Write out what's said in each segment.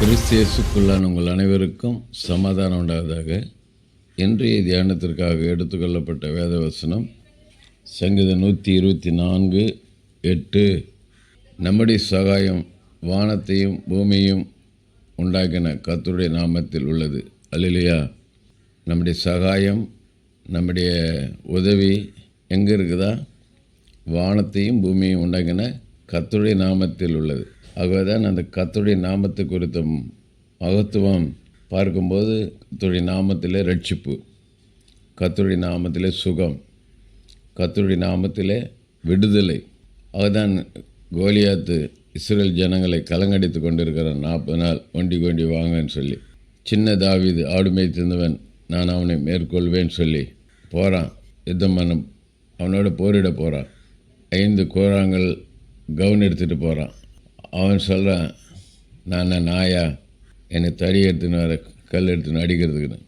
கிறிஸ்தியேசுக்குள்ளான உங்கள் அனைவருக்கும் சமாதானம் உண்டாவதாக. இன்றைய தியானத்திற்காக எடுத்துக்கொள்ளப்பட்ட வேத வசனம் சங்கீதம் நூற்றி இருபத்தி நான்கு எட்டு. நம்முடைய சகாயம் வானத்தையும் பூமியும் உண்டாக்கின கர்த்தருடைய நாமத்தில் உள்ளது. அல்லையா நம்முடைய சகாயம் நம்முடைய உதவி எங்கே இருக்குதா? வானத்தையும் பூமியையும் உண்டாக்கின கத்துடைய நாமத்தில் உள்ளது. ஆகவே தான் அந்த கத்துடைய நாமத்தை குறித்த மகத்துவம் பார்க்கும்போது கத்துடைய நாமத்திலே ரட்சிப்பு கத்துடைய நாமத்திலே சுகம் கத்துடைய நாமத்திலே விடுதலை. அதுதான் கோலியாத்து இஸ்ரேல் ஜனங்களை கலங்கடித்து கொண்டிருக்கிற நாற்பது நாள் ஒண்டி கொண்டி வாங்கன்னு சொல்லி சின்ன தாவிது ஆடு மேய்த்திருந்தவன் நான் அவனை மேற்கொள்வேன்னு சொல்லி போகிறான் யுத்தம் பண்ண அவனோட போரிட போகிறான் ஐந்து கோராங்கள் கவுன் எடுத்துகிட்டு போகிறான் அவன் சொல்கிறான் நான் நாயா? என்னை தடி எடுத்துன்னு வர கல் எடுத்துன்னு அடிக்கிறதுக்குன்னு.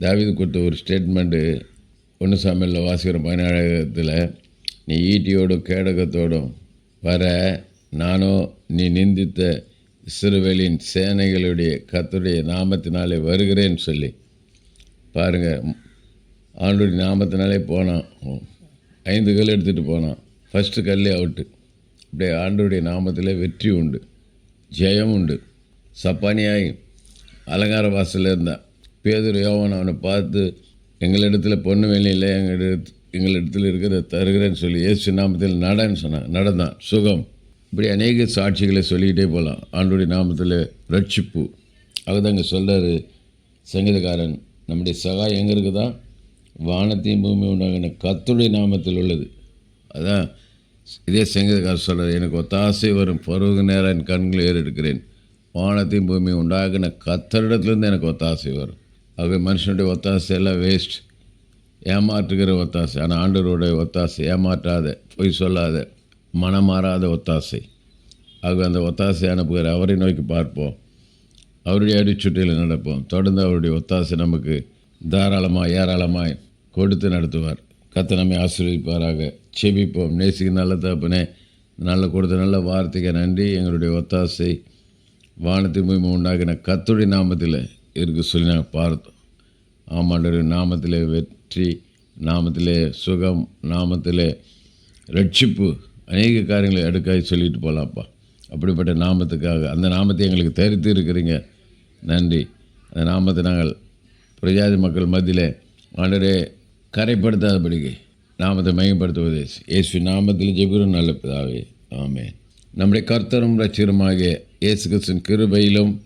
தாவிது கொடுத்த ஒரு ஸ்டேட்மெண்ட்டு ஒன்று சமையலில் வாசிக்கிற பதினேழகத்தில் நீ ஈட்டியோடும் கேடகத்தோடும் வர நானோ நீ நிந்தித்த இஸ்ரவேலின் சேனைகளுடைய கத்துடைய நாமத்தினாலே வருகிறேன்னு சொல்லி. பாருங்கள் ஆண்டுடைய நாமத்தினாலே போனான். ஐந்து கல் எடுத்துகிட்டு போனான். ஃபஸ்ட்டு கல்லே அவுட்டு இப்படி ஆண்டுடைய நாமத்தில் வெற்றி உண்டு ஜெயம் உண்டு. சப்பானியாய் அலங்கார வாசலில் இருந்தான் பேதர் யோவன் அவனை பார்த்து எங்களிடத்தில் பொண்ணு வேலை இல்லை எங்கள் எங்களிடத்தில் இருக்கிறத தருகிறேன்னு சொல்லி இயேசு நாமத்தில் நடன்னு சொன்னான். நடந்தான். சுகம். இப்படி அநேக சாட்சிகளை சொல்லிக்கிட்டே போகலாம் ஆண்டுடைய நாமத்தில் ரட்சிப்பு. அதுதாங்க சொல்கிறாரு சங்கீதக்காரன். நம்முடைய சகாயம் எங்கே இருக்குதா? வானத்தையும் பூமி உண்டாகின கத்துடைய நாமத்தில் உள்ளது. அதான் இதே சங்கீதக்காரர் சொல்கிறது எனக்கு ஒத்தாசை வரும். பருவ நேரம் என் கண்களை ஏறெடுக்கிறேன் வானத்தையும் பூமி உண்டாகின கத்தரிடத்துலேருந்து எனக்கு ஒத்தாசை வரும். ஆகவே மனுஷனுடைய ஒத்தாசை எல்லாம் வேஸ்ட் ஏமாற்றுகிற ஒத்தாசை. ஆனால் ஆண்டவருடைய ஒத்தாசை. ஏமாற்றாத பொய் சொல்லாத மனமாறாத ஒத்தாசை. ஆகவே அந்த ஒத்தாசை அனுப்புகிற அவரை நோக்கி பார்ப்போம். அவருடைய அடிச்சுட்டியில் நடப்போம். தொடர்ந்து அவருடைய ஒத்தாசை நமக்கு தாராளமாக ஏராளமாய் கொடுத்து நடத்துவார். கத்த நம்மை ஆசீர்வதிப்பாராக. செபிப்போம். நேசிக்கு நல்ல தகப்பனே நல்ல கொடுத்த நல்ல வார்த்தைக்கு நன்றி. எங்களுடைய ஒத்தாசை வானத்தை மூலிமா உண்டாக்கின கத்துடைய நாமத்தில் இருக்கு சொல்லி நாங்கள் பார்த்தோம் ஆமாண்டவர் நாமத்திலே வெற்றி நாமத்திலே சுகம் நாமத்திலே ரட்சிப்பு அநேக காரியங்களை அடுக்காய் சொல்லிட்டு போகலாம்ப்பா அப்படிப்பட்ட நாமத்துக்காக அந்த நாமத்தை எங்களுக்கு தரித்து இருக்கிறீங்க. நன்றி. அந்த நாமத்தை நாங்கள் பிரஜாதி மக்கள் மத்தியில் ஆண்டரே கரைப்படுத்தாதபடிக்கு நாமத்தை மையப்படுத்துவது இயேசு நாமத்தில் ஜெபிரும் நல்ல பிதாவே. ஆமே நம்முடைய கர்த்தரும் ரட்சிகருமாகிய இயேசு கிருஷ்ணன் கிருபையிலும்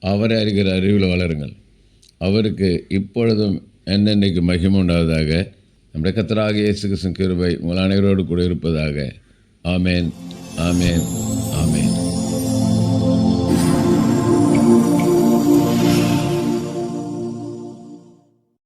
அவரை அறிகிற அறிவில் வளருங்கள். அவருக்கு இப்பொழுதும் என்னென்னைக்கு மகிமை உண்டாவதாக நம்முடைய கத்தராக இயேசு கிருஷ்ணன் கிருபை உங்கள் அனைவரோடு கூட இருப்பதாக. ஆமேன். ஆமேன். ஆமேன்.